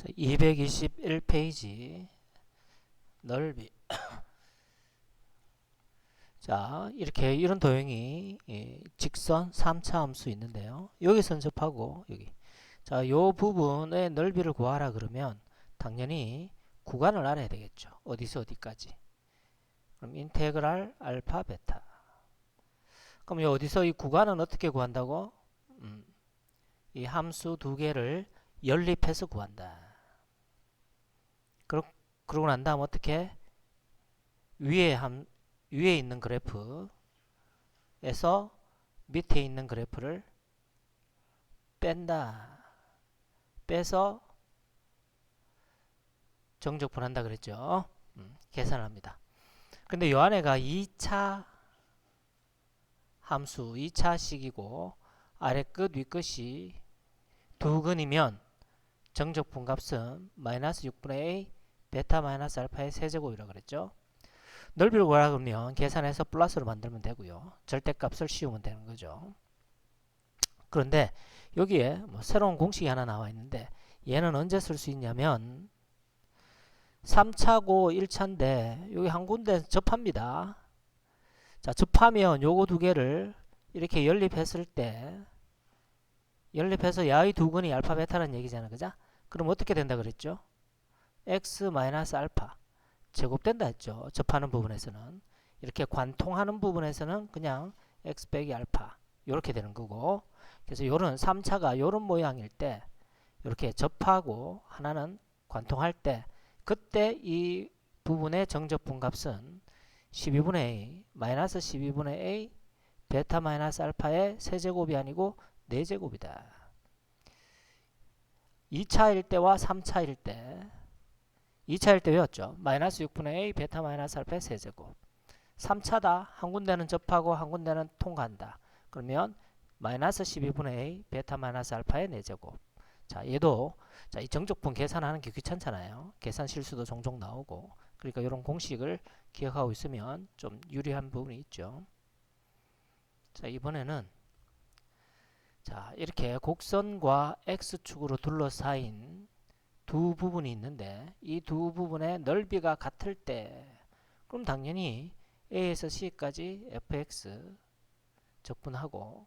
자, 221페이지. 넓이. 자 이렇게 이런 도형이 예, 직선 3차 함수 있는데요. 여기 선접하고 여기. 자요 부분의 넓이를 구하라 그러면 당연히 구간을 알아야 되겠죠. 어디서 어디까지. 그럼 인테그랄 알파 베타. 그럼 이 어디서 이 구간은 어떻게 구한다고? 음, 이 함수 두 개를 연립해서 구한다 그러, 그러고 난 다음 어떻게 위에 함 위에 있는 그래프에서 밑에 있는 그래프를 뺀다. 빼서 정적분한다 그랬죠. 음, 계산합니다. 근데 요 안에가 2차 함수 2차식이고 아래 끝, 위 끝이 두 근이면 정적 분 값은 마이너스 6분의 a 베타 마이너스 알파의 세제곱이라고 그랬죠. 넓이를 구하라 그러면 계산해서 플러스로 만들면 되고요. 절대값을 씌우면 되는 거죠. 그런데 여기에 뭐 새로운 공식이 하나 나와 있는데 얘는 언제 쓸 수 있냐면 3차고 1차인데 여기 한 군데 접합니다. 자, 접하면 요거 두 개를 이렇게 연립했을 때 연립해서 야의 두 근이 알파 베타라는 얘기잖아. 그죠? 그럼 어떻게 된다 그랬죠? X 마이너스 알파 제곱된다 했죠. 접하는 부분에서는 이렇게 관통하는 부분에서는 그냥 x 빼기 알파 이렇게 되는 거고 그래서 요런 3차가 요런 모양일 때 이렇게 접하고 하나는 관통할 때 그때 이 부분의 정적분 값은 12분의 a 마이너스 12분의 a 베타 마이너스 알파의 세제곱이 아니고 4제곱이다. 2차일 때와 3차일 때 2차일 때 외웠죠. 마이너스 6분의 a 베타 마이너스 알파의 세제곱 3차다. 한 군데는 접하고 한 군데는 통과한다. 그러면 마이너스 12분의 a 베타 마이너스 알파의 4제곱 자 얘도 자, 이 정적분 계산하는 게 귀찮잖아요. 계산 실수도 종종 나오고 그러니까 이런 공식을 기억하고 있으면 좀 유리한 부분이 있죠. 자 이번에는 자 이렇게 곡선과 x축으로 둘러싸인 두 부분이 있는데 이 두 부분의 넓이가 같을 때 그럼 당연히 a에서 c까지 fx 적분하고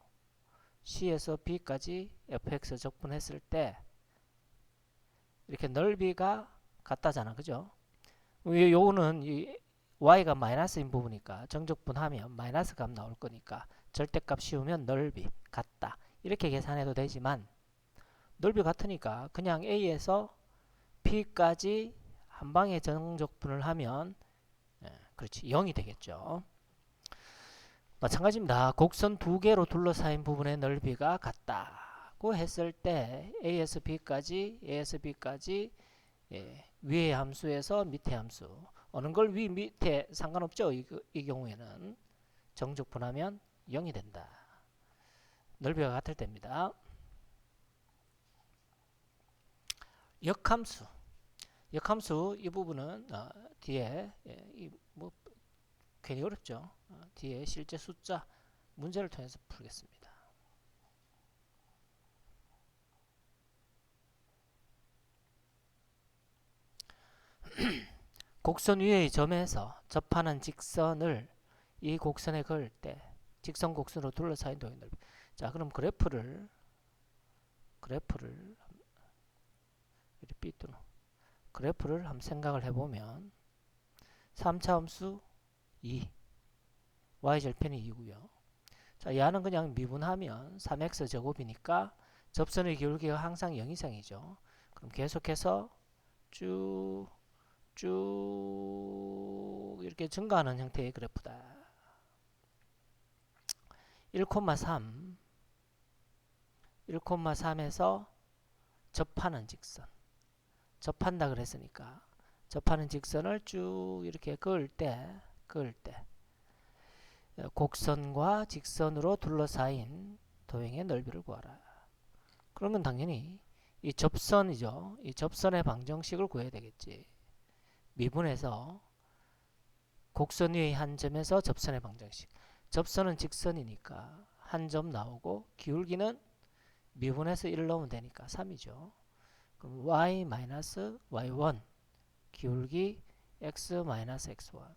c에서 b까지 fx 적분했을 때 이렇게 넓이가 같다잖아. 그죠? 요거는 이 y가 마이너스인 부분이니까 정적분하면 마이너스 값 나올 거니까 절대값 씌우면 넓이 같다. 이렇게 계산해도 되지만 넓이 같으니까 그냥 a에서 p까지 한 방에 정적분을 하면 예, 그렇지 0이 되겠죠. 마찬가지입니다. 곡선 두 개로 둘러싸인 부분의 넓이가 같다고 했을 때 a에서 b까지 a에서 b까지 예, 위의 함수에서 밑의 함수 어느 걸 위 밑에 상관없죠. 이, 이 경우에는 정적분하면 0이 된다. 넓이가 같을 때입니다. 역함수 역함수 이 부분은 어, 뒤에 예, 이, 뭐 괜히 어렵죠. 어, 뒤에 실제 숫자 문제를 통해서 풀겠습니다. 곡선 위의 점에서 접하는 직선을 이 곡선에 그을 때 직선 곡선으로 둘러싸인 도형 넓이. 자, 그럼 그래프를 그래프를 삐뚤어. 그래프를 한번 생각을 해보면 3차 함수 2 y절편이 2고요. 자, 얘는 그냥 미분하면 3x 제곱이니까 접선의 기울기가 항상 0 이상이죠. 그럼 계속해서 쭉, 쭉 이렇게 증가하는 형태의 그래프다. 1,3 1,3에서 접하는 직선 접한다 그랬으니까 접하는 직선을 쭉 이렇게 그을 때 그을 때 곡선과 직선으로 둘러싸인 도형의 넓이를 구하라. 그러면 당연히 이 접선이죠. 이 접선의 방정식을 구해야 되겠지. 미분해서 곡선 위의 한 점에서 접선의 방정식. 접선은 직선이니까 한 점 나오고 기울기는 미분해서 1 넣으면 되니까 3이죠. 그럼 y 마이너스 y1 기울기 x 마이너스 x1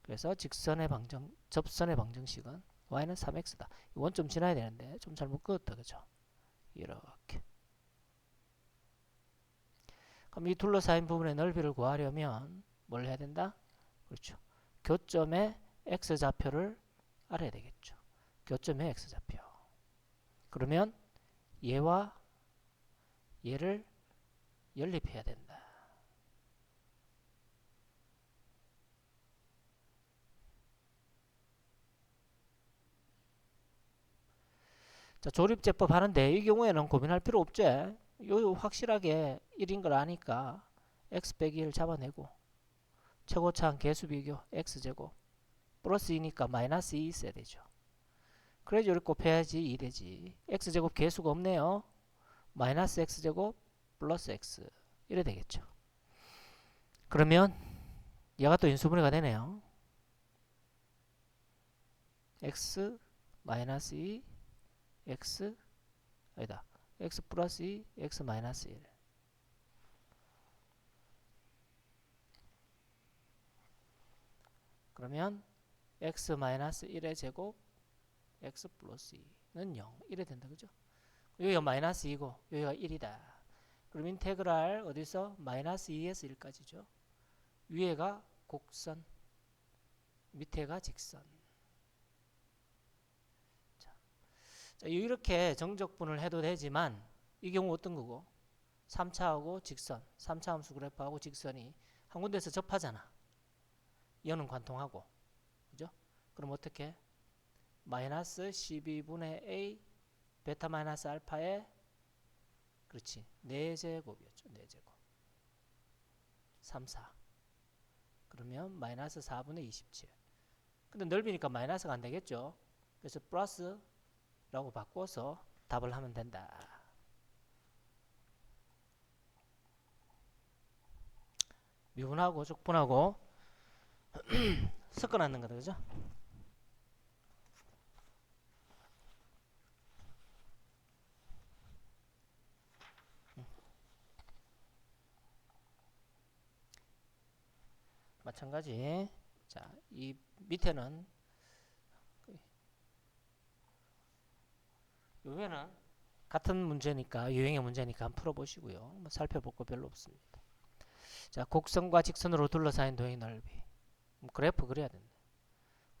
그래서 직선의 방정 접선의 방정식은 y는 3x다. 원점 지나야 되는데 좀 잘못 그었다 그죠? 이렇게 그럼 이 둘러싸인 부분의 넓이를 구하려면 뭘 해야 된다? 그렇죠. 교점의 x좌표를 알아야 되겠죠. 교점의 x좌표. 그러면 얘와 얘를 연립해야 된다. 자, 조립제법 하는데 이 경우에는 고민할 필요 없지. 요 확실하게 1인 걸 아니까 x 빼기 1 잡아내고 최고차항 개수 비교 x제곱 플러스 2니까 마이너스 2 있어야 되죠. 그래야지 이렇게 곱해야지 2 되지. x제곱 개수가 없네요. 마이너스 x제곱 플러스 x 이래 되겠죠. 그러면 얘가 또 인수분해가 되네요. x 마이너스 2 x 아니다. x 플러스 2 x 마이너스 1 그러면 x 마이너스 1의 제곱 x 플러스 2는 0 이래 된다 그죠? 여기가 마이너스 2고 여기가 1이다. 그럼 인테그랄 어디서 마이너스 2에서 1까지죠. 위에가 곡선 밑에가 직선 자, 자, 이렇게 정적분을 해도 되지만 이 경우 어떤 거고 3차하고 직선 3차 함수 그래프하고 직선이 한 군데서 접하잖아 이는 관통하고 그죠? 그럼 어떻게 마이너스 12분의 a 베타 마이너스 알파의 그렇지. 4제곱이었죠. 4제곱. 3, 4 그러면 마이너스 4분의 27 근데 넓이니까 마이너스가 안 되겠죠. 그래서 플러스라고 바꿔서 답을 하면 된다. 미분하고 적분하고 섞어 놨는 거다. 그죠 마찬가지. 자, 이 밑에는 요게는 같은 문제니까 유형의 문제니까 한번 풀어보시고요. 뭐 살펴볼 거 별로 없습니다. 자, 곡선과 직선으로 둘러싸인 도형의 넓이. 뭐 그래프 그려야 된다.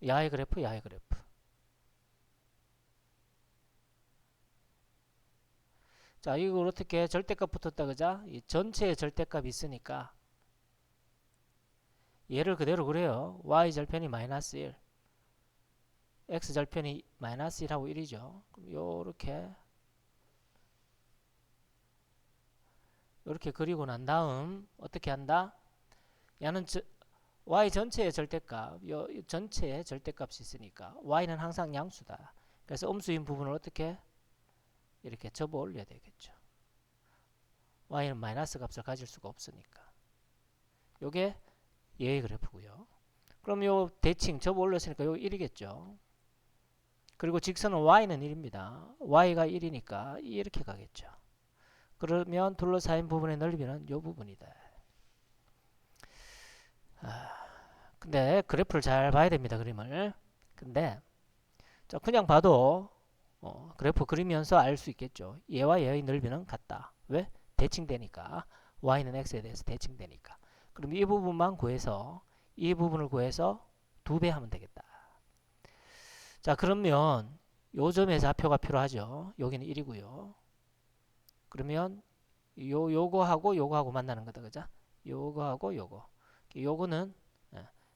야의 그래프, 야의 그래프. 자, 이걸 어떻게 절대값 붙었다 그자? 이 전체의 절대값이 있으니까 얘를 그대로 그래요. y 절편이 마이너스 1 x 절편이 마이너스 1하고 1이죠. 그럼 요렇게 요렇게 그리고 난 다음 어떻게 한다? 얘는 저, y 전체의 절대값, 요, 요 전체의 절대값이 있으니까 y는 항상 양수다. 그래서 음수인 부분을 어떻게 이렇게 접어 올려야 되겠죠. y는 마이너스 값을 가질 수가 없으니까. 요게 얘의 그래프고요. 그럼 요 대칭 접어 올렸으니까 요 1이겠죠. 그리고 직선은 y는 1입니다. y가 1이니까 이렇게 가겠죠. 그러면 둘러싸인 부분의 넓이는 요 부분이다. 아, 근데 그래프를 잘 봐야 됩니다. 그림을. 근데 자, 그냥 봐도 어, 그래프 그리면서 알 수 있겠죠. 얘와 얘의 넓이는 같다. 왜? 대칭되니까. y는 x에 대해서 대칭되니까. 그럼 이 부분만 구해서 이 부분을 구해서 두 배 하면 되겠다. 자 그러면 요 점의 좌표가 필요하죠. 여기는 1이고요. 그러면 요 요거하고 요거하고 만나는 거다. 그죠? 요거하고 요거. 요거는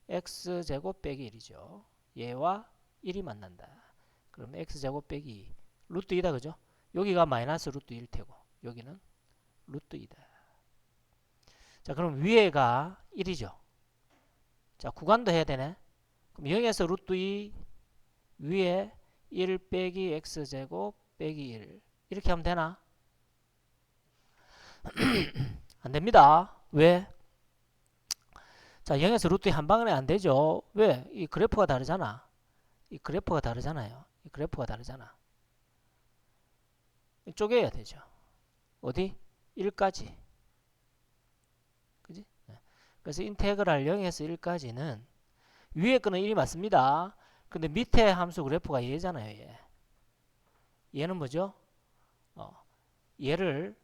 x 제곱 빼기 1이죠. 얘와 1이 만난다. 그럼 x 제곱 빼기 2. 루트 2다. 그죠? 여기가 마이너스 루트 1 테고 여기는 루트 2다. 자, 그럼 위에가 1이죠. 자, 구간도 해야 되네. 그럼 0에서 루트 2 위에 1 빼기 x제곱 빼기 1 이렇게 하면 되나? 안 됩니다. 왜? 자, 0에서 루트 2한 방에 안 되죠. 왜? 이 그래프가 다르잖아. 이 그래프가 다르잖아요. 이 그래프가 다르잖아. 쪼개야 되죠. 어디? 1까지. 그지? 네. 그래서 인테그랄 0에서 1까지는 위에 거는 1이 맞습니다. 근데 밑에 함수 그래프가 얘잖아요, 얘. 얘는 뭐죠? 어, 얘를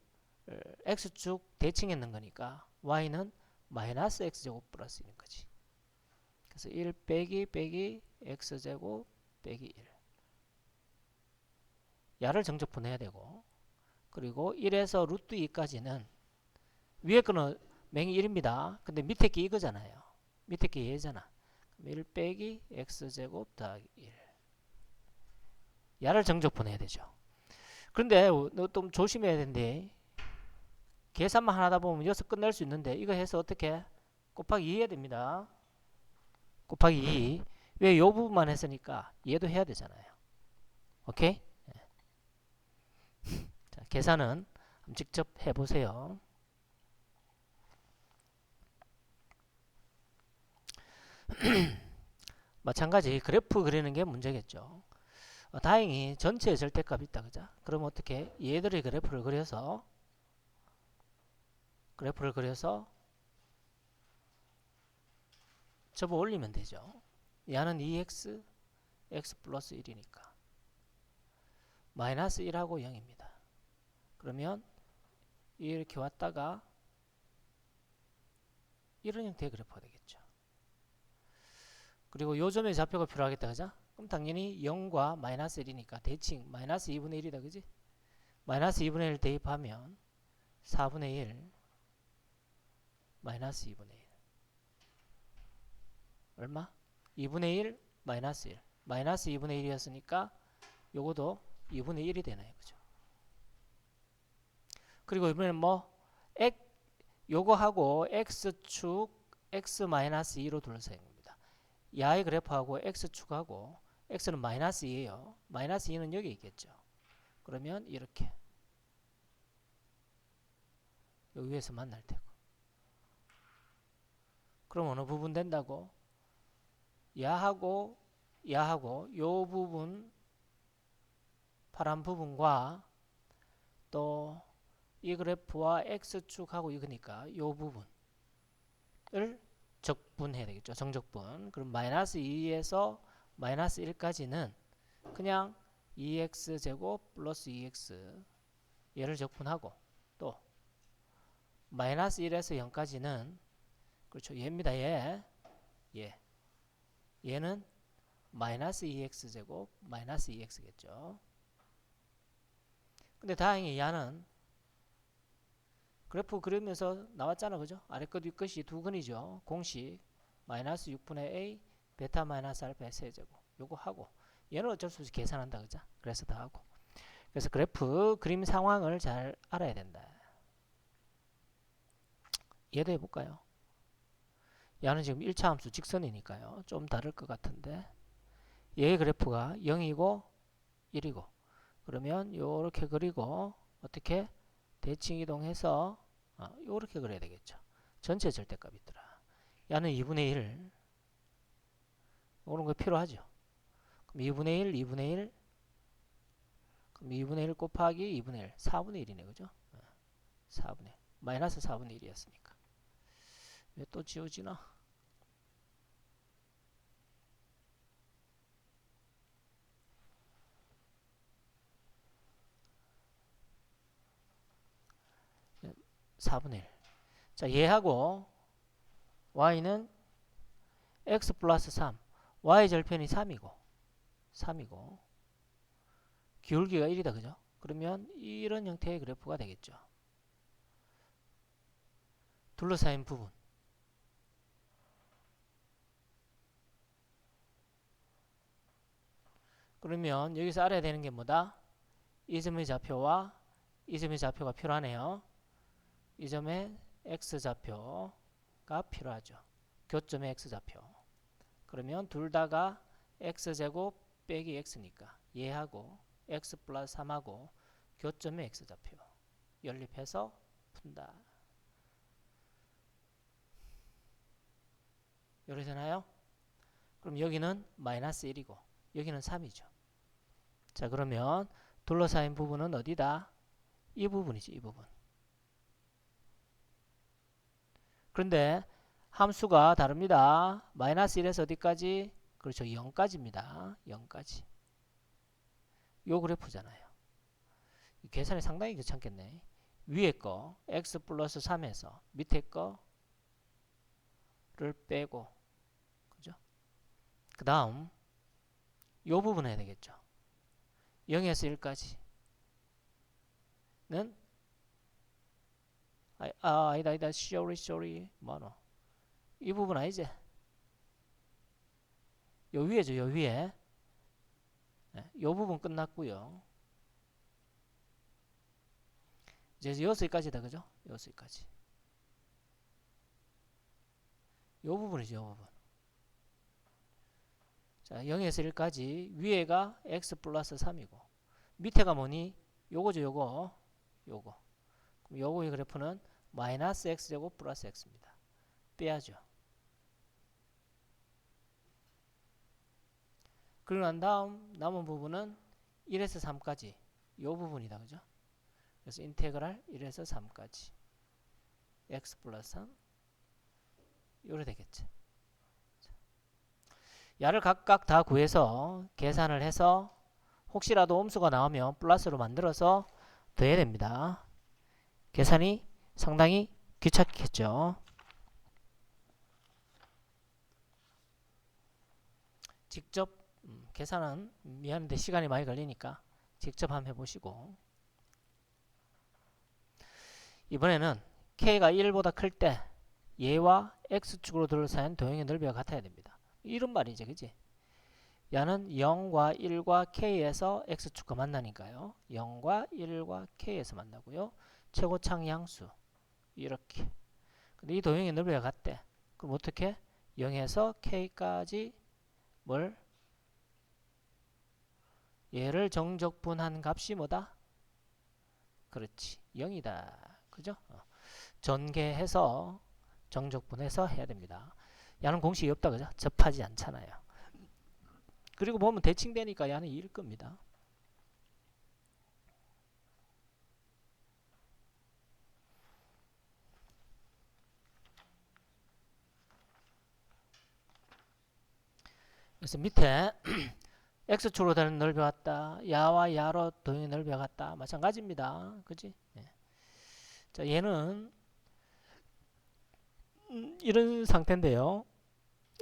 어, x축 대칭했는 거니까 y는 마이너스 x제곱 플러스 1인 거지. 그래서 1 빼기 빼기 x제곱 빼기 1. 야를 정적 분해야 되고 그리고 1에서 루트 2까지는 위에 거는 맹이 1입니다. 근데 밑에 게 이거잖아요. 밑에 게 얘잖아. 1 빼기 x제곱 더하기 1. 야를 정적분해야 되죠. 그런데 너좀 조심해야 되는데 계산만 하다 보면 여기서 끝낼 수 있는데 이거 해서 어떻게 곱하기 2 해야 됩니다. 곱하기 2. 왜 요 부분만 했으니까 얘도 해야 되잖아요. 오케이? 예. 자, 계산은 직접 해보세요. 마찬가지 그래프 그리는 게 문제겠죠. 어, 다행히 전체 절대값이 있다 그죠? 그럼 어떻게 얘들의 그래프를 그려서 그래프를 그려서 접어 올리면 되죠. 얘는 2x x 플러스 1이니까 마이너스 1하고 0입니다. 그러면 이렇게 왔다가 이런 형태의 그래프가 되겠죠. 그리고 요점의 좌표가 필요하겠다 그죠? 그럼 당연히 0과 마이너스 1이니까 대칭 마이너스 2분의 1이다 그지? 마이너스 2분의 1 대입하면 4분의 1 마이너스 2분의 1 얼마? 2분의 1 마이너스 1 마이너스 2분의 1이었으니까 요거도 2분의 1이 되나요 그죠? 그리고 이번에는 뭐 x 요거하고 x축 x 마이너스 2로 둘러싸인 겁니다. 야의 그래프하고 x축하고 x는 마이너스 2예요. 마이너스 2는 여기 있겠죠. 그러면 이렇게 여기 위에서 만날 테고 그럼 어느 부분 된다고? 야하고 야하고 요 부분 파란 부분과 또 이 그래프와 x축하고 이거니까 요 부분을 적분해야 되겠죠. 정적분. 그럼 마이너스 2에서 마이너스 1까지는 그냥 2x제곱 플러스 2x 얘를 적분하고 또 마이너스 1에서 0까지는 그렇죠. 얘입니다. 얘. 얘. 얘는 마이너스 2x제곱 마이너스 2x겠죠. 근데 다행히 얘는 그래프 그리면서 나왔잖아. 그죠? 아래 것, 위 것이 두 근이죠. 공식 마이너스 6분의 a 베타 마이너스 알파 세제곱 요거 하고 얘는 어쩔 수 없이 계산한다. 그죠? 그래서 다 하고 그래서 그래프 그림 상황을 잘 알아야 된다. 얘도 해볼까요? 얘는 지금 1차 함수 직선이니까요. 좀 다를 것 같은데 얘의 그래프가 0이고 1이고 그러면 요렇게 그리고 어떻게 대칭 이동해서 어, 요렇게 그려야 되겠죠. 전체 절대값이 있더라. 얘는 2분의 1 이런 거 필요하죠. 그럼 2분의 1, 2분의 1 그럼 2분의 1 곱하기 2분의 1 4분의 1이네 그죠? 4분의 1 마이너스 4분의 1이었으니까 왜 또 지워지나? (4분의 1) 자 얘하고 y는 x 플러스 3 y 절편이 3이고 3이고 기울기가 1이다 그죠? 그러면 이런 형태의 그래프가 되겠죠. 둘러싸인 부분 그러면 여기서 알아야 되는 게 뭐다? 이 점의 좌표와 이 점의 좌표가 필요하네요. 이 점의 x좌표가 필요하죠. 교점의 x좌표. 그러면 둘 다가 x제곱 빼기 x니까 얘하고 x 플러스 3하고 교점의 x좌표 연립해서 푼다. 이렇게 되나요? 그럼 여기는 마이너스 1이고 여기는 3이죠. 자 그러면 둘러싸인 부분은 어디다? 이 부분이지 이 부분. 그런데 함수가 다릅니다. 마이너스 1에서 어디까지? 그렇죠. 0까지입니다. 0까지. 요 그래프잖아요. 이 계산이 상당히 귀찮겠네. 위에 거 x 플러스 3에서 밑에 거를 빼고 그죠? 그 다음 요 부분 해야 되겠죠. 0에서 1까지 는 아, 아 아니다 아니다. Sorry sorry. 뭐노? 이 부분 아니지? 요 위에죠 요 위에. 네, 요 부분 끝났고요. 이제 여기까지다 그죠? 여기까지. 요 부분이죠 요 부분. 자 0에서 1까지. 위에가 x 플러스 3이고 밑에가 뭐니? 요거죠 요거. 요거. 그럼 요거의 그래프는 마이너스 x제곱 플러스 x입니다. 빼야죠. 그리고 난 다음 남은 부분은 1에서 3까지. 요 부분이다. 그죠? 그래서 인테그랄 1에서 3까지. x 플러스 3 요래 되겠지. 야를 각각 다 구해서 계산을 해서 혹시라도 옴수가 나오면 플러스로 만들어서 더해야 됩니다. 계산이 상당히 귀찮겠죠. 직접 음, 계산은 미안한데 시간이 많이 걸리니까 직접 한번 해보시고 이번에는 k가 1보다 클 때 얘와 x축으로 둘러싸인 도형의 넓이가 같아야 됩니다. 이런 말이지 그지? 야는 0과 1과 k에서 x축과 만나니까요. 0과 1과 k에서 만나고요. 최고창 양수 이렇게. 근데 이 도형의 넓이가 같대. 그럼 어떻게? 0에서 k까지 뭘? 얘를 정적분한 값이 뭐다? 그렇지. 0이다. 그죠? 어. 전개해서 정적분해서 해야 됩니다. 야는 공식이 없다 그죠? 접하지 않잖아요. 그리고 보면 대칭되니까 야는 2일 겁니다. 그래서 밑에 x축으로 되는 넓이 같다. 야와 야로 도형의 넓이가 같다. 마찬가지입니다. 그지? 예. 자, 얘는 음, 이런 상태인데요.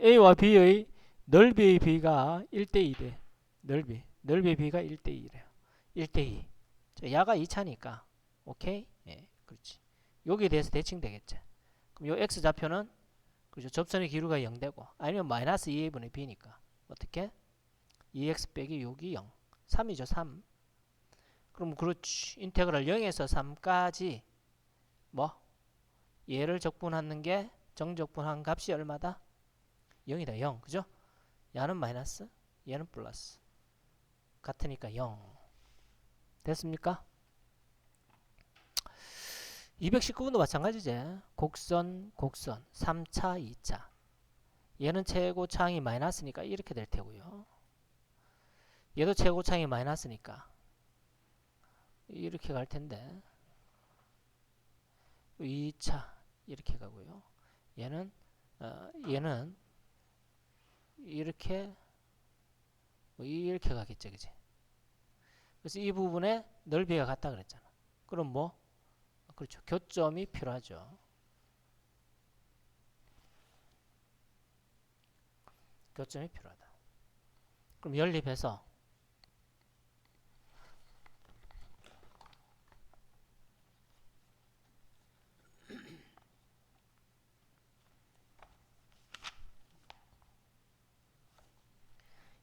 A와 B의 넓이의 비가 1대 2래. 넓이. 넓이의 비가 1대 2래요. 1대 2. 자, 야가 2차니까. 오케이? 예, 그렇지. 여기에 대해서 대칭 되겠죠. 그럼 요 x 좌표는 그죠? 접선의 기류가 0되고 아니면 마이너스 2a분의 b니까 어떻게? 2x 빼기 여기 0. 3이죠, 3. 그럼 그렇지. 인테그랄 0에서 3까지 뭐 얘를 적분하는 게 정적분한 값이 얼마다? 0이다. 0. 그죠? 야는 마이너스, 얘는 플러스. 같으니까 0. 됐습니까? 219번도 마찬가지지. 곡선, 곡선. 3차, 2차. 얘는 최고창이 마이너스니까 이렇게 될 테고요. 얘도 최고창이 마이너스니까 이렇게 갈 텐데 2차 이렇게 가고요. 얘는 어, 얘는 이렇게 뭐 이렇게 가겠죠, 그지? 그래서 이 부분에 넓이가 같다 그랬잖아. 그럼 뭐 그렇죠. 교점이 필요하죠. 교점이 필요하다. 그럼 연립해서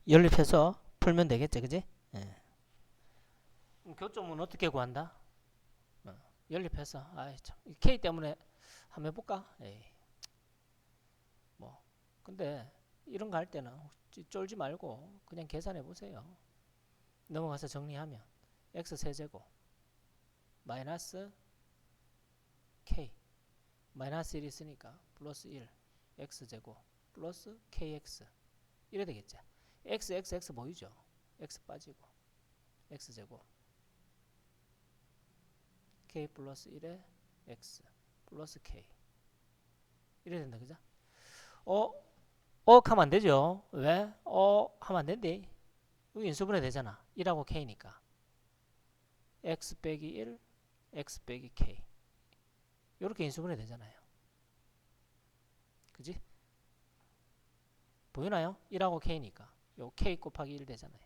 연립해서 풀면 되겠지, 그지? 예. 교점은 어떻게 구한다? 어, 연립해서, 아이 참, K 때문에 한번 해볼까? 에이. 뭐, 근데 이런 거 할 때는 쫄지 말고 그냥 계산해 보세요. 넘어가서 정리하면 x 세제곱 마이너스 k 마이너스 1 있으니까 플러스 1 x제곱 플러스 kx 이래 되겠죠. x x x 보이죠? x 빠지고 x제곱 k 플러스 1에 x 플러스 k 이래야 된다. 그죠? 어, 어 하면 안 되죠. 왜? 어 하면 안 된대. 여기 인수분해 되잖아. 1하고 k니까. x 빼기 1, x 빼기 k. 이렇게 인수분해 되잖아요. 그지? 보이나요? 1하고 k니까. 요 k 곱하기 1 되잖아요.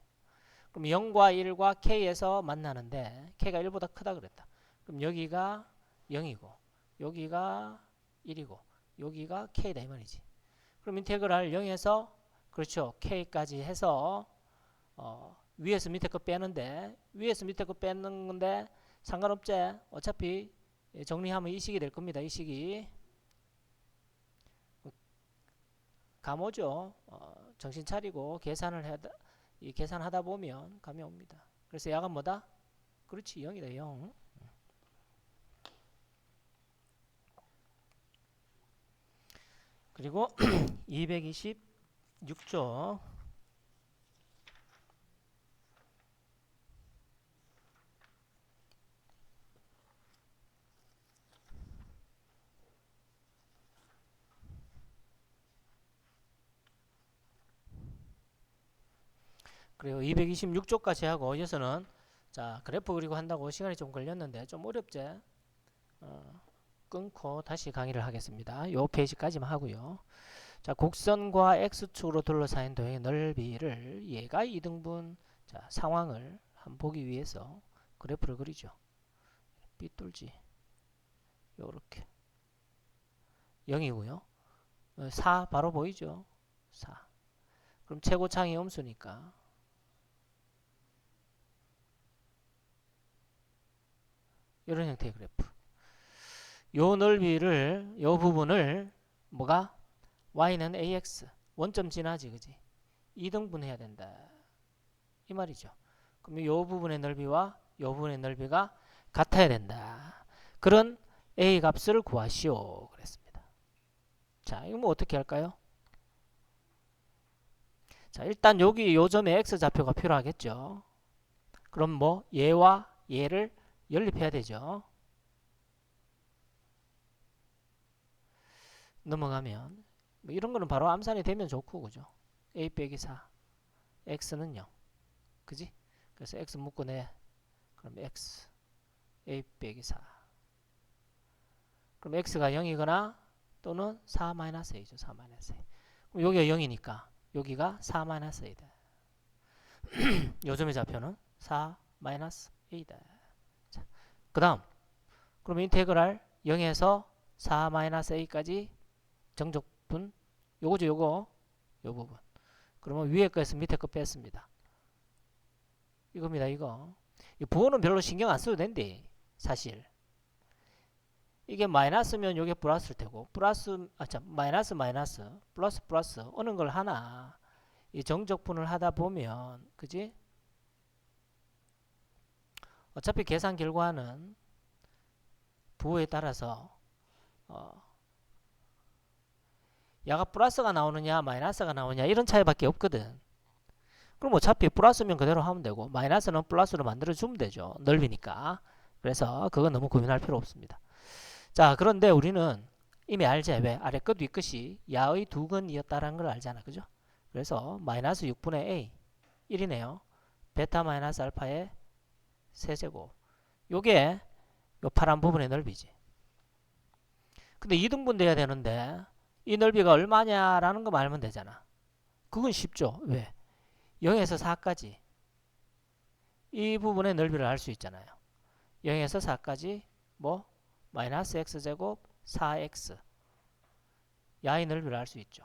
그럼 0과 1과 k에서 만나는데 k가 1보다 크다 그랬다. 그럼 여기가 0이고 여기가 1이고 여기가 k다 이 말이지. 그럼 인테그랄 0에서 그렇죠. k까지 해서 어, 위에서 밑에 거 빼는데 위에서 밑에 거 빼는 건데 상관없지. 어차피 정리하면 이 식이 될 겁니다. 이 식이 감오죠. 어, 정신 차리고 계산을 해다 이 계산하다 보면 감이 옵니다. 그래서 야가 뭐다? 그렇지 0이다 0. 그리고 226조. 그리고 226조까지 하고 여기서는 자 그래프 그리고 한다고 시간이 좀 걸렸는데 좀 어렵지? 어, 끊고 다시 강의를 하겠습니다. 요 페이지까지만 하고요. 자 곡선과 x축으로 둘러싸인 도형의 넓이를 얘가 2등분 자 상황을 한번 보기 위해서 그래프를 그리죠. 삐뚤지. 요렇게. 0이고요. 4 바로 보이죠? 4 그럼 최고창이 음수니까. 이런 형태의 그래프. 요 넓이를 요 부분을 뭐가? y는 ax 원점 지나지 그지? 2등분 해야 된다. 이 말이죠. 그럼 요 부분의 넓이와 요 부분의 넓이가 같아야 된다. 그런 a 값을 구하시오. 그랬습니다. 자 이거 뭐 어떻게 할까요? 자 일단 여기 요 점에 x 좌표가 필요하겠죠. 그럼 뭐 얘와 얘를 연립해야 되죠. 넘어가면 뭐 이런 거는 바로 암산이 되면 좋고 그죠. a 빼기 4 x는 0 그지? 그래서 x 묶어내 그럼 x a 빼기 4 그럼 x가 0이거나 또는 4 마이너스 a죠. 4 마이너스 a 그럼 여기가 0이니까 여기가 4 마이너스 a다. 요점의 좌표는 4 마이너스 a다. 그 다음 그럼 인테그랄 0에서 4-a까지 정적분 요거죠 요거. 요 부분. 그러면 위에 거에서 밑에 거 뺐습니다. 이겁니다 이거. 이 부호는 별로 신경 안 써도 된대 사실. 이게 마이너스면 요게 플러스일 테고 플러스 아참 마이너스 마이너스 플러스 플러스 어느 걸 하나 이 정적분을 하다 보면 그지? 어차피 계산 결과는 부호에 따라서 어, 야가 플러스가 나오느냐 마이너스가 나오느냐 이런 차이밖에 없거든. 그럼 어차피 플러스면 그대로 하면 되고 마이너스는 플러스로 만들어 주면 되죠. 넓이니까. 그래서 그건 너무 고민할 필요 없습니다. 자 그런데 우리는 이미 알지 왜 아래 끝 윗끝이 야의 두 근이었다라는 걸 알잖아 그죠 그래서 마이너스 6분의 a 1이네요 베타 마이너스 알파의 세제곱. 요게 요 파란 부분의 넓이지. 근데 2등분 돼야 되는데 이 넓이가 얼마냐라는 거 알면 되잖아. 그건 쉽죠. 왜? 0에서 4까지 이 부분의 넓이를 알 수 있잖아요. 0에서 4까지 뭐 마이너스 x제곱 4x 야의 넓이를 알 수 있죠.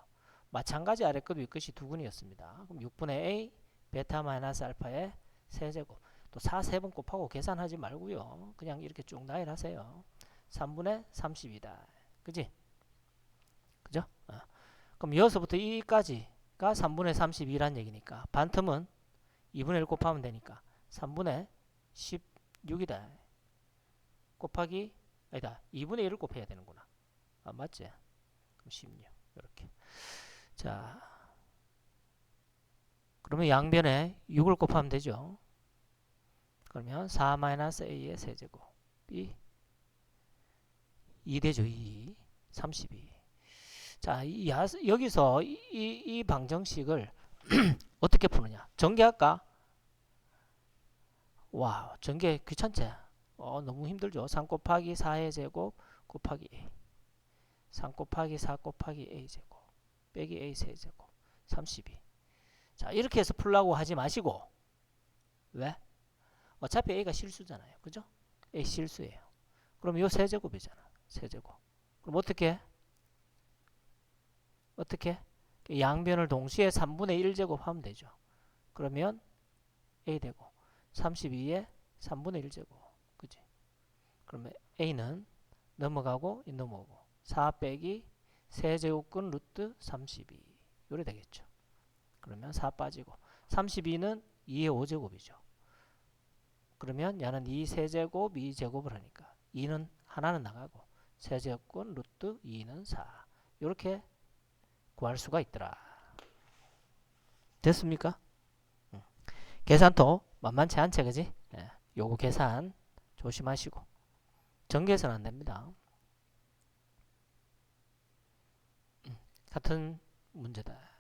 마찬가지 아래 끝 윗끝이 두근이었습니다. 그럼 6분의 a 베타 마이너스 알파의 세제곱 또 4 세 번 곱하고 계산하지 말고요. 그냥 이렇게 쭉 나열하세요. 3분의 30이다. 그지? 그죠? 어. 그럼 여기서부터 이까지가 3분의 32란 얘기니까 반틈은 2분의 1 곱하면 되니까 3분의 16이다. 곱하기 아니다. 2분의 1을 곱해야 되는구나. 아, 맞지? 그럼 16 이렇게. 자 그러면 양변에 6을 곱하면 되죠. 그러면 4-a의 세제곱이 2 되죠. 2. 32. 자, 이 야, 여기서 이, 이, 이 방정식을 어떻게 푸느냐? 전개할까? 와, 전개 귀찮지? 어, 너무 힘들죠. 3 곱하기 4의 제곱 곱하기 a. 3 곱하기 4 곱하기 a 제곱 빼기 a 세제곱 32. 자, 이렇게 해서 풀라고 하지 마시고 왜? 어차피 a가 실수잖아요. 그죠? a 실수예요. 그럼 요 세제곱이잖아. 세제곱. 그럼 어떻게 해? 어떻게? 양변을 동시에 3분의 1제곱 하면 되죠. 그러면 a 되고 32에 3분의 1제곱. 그지? 그러면 a는 넘어가고 이 넘어오고 4 빼기 세제곱근 루트 32 요래 되겠죠. 그러면 4 빠지고 32는 2의 5제곱이죠. 그러면 얘는 2 세제곱 2제곱을 하니까 2는 하나는 나가고 세제곱근 루트 2는 4 이렇게 구할 수가 있더라. 됐습니까? 응. 계산도 만만치 않지 그지? 예. 요거 계산 조심하시고 전개해서는 안 됩니다. 음, 같은 문제다.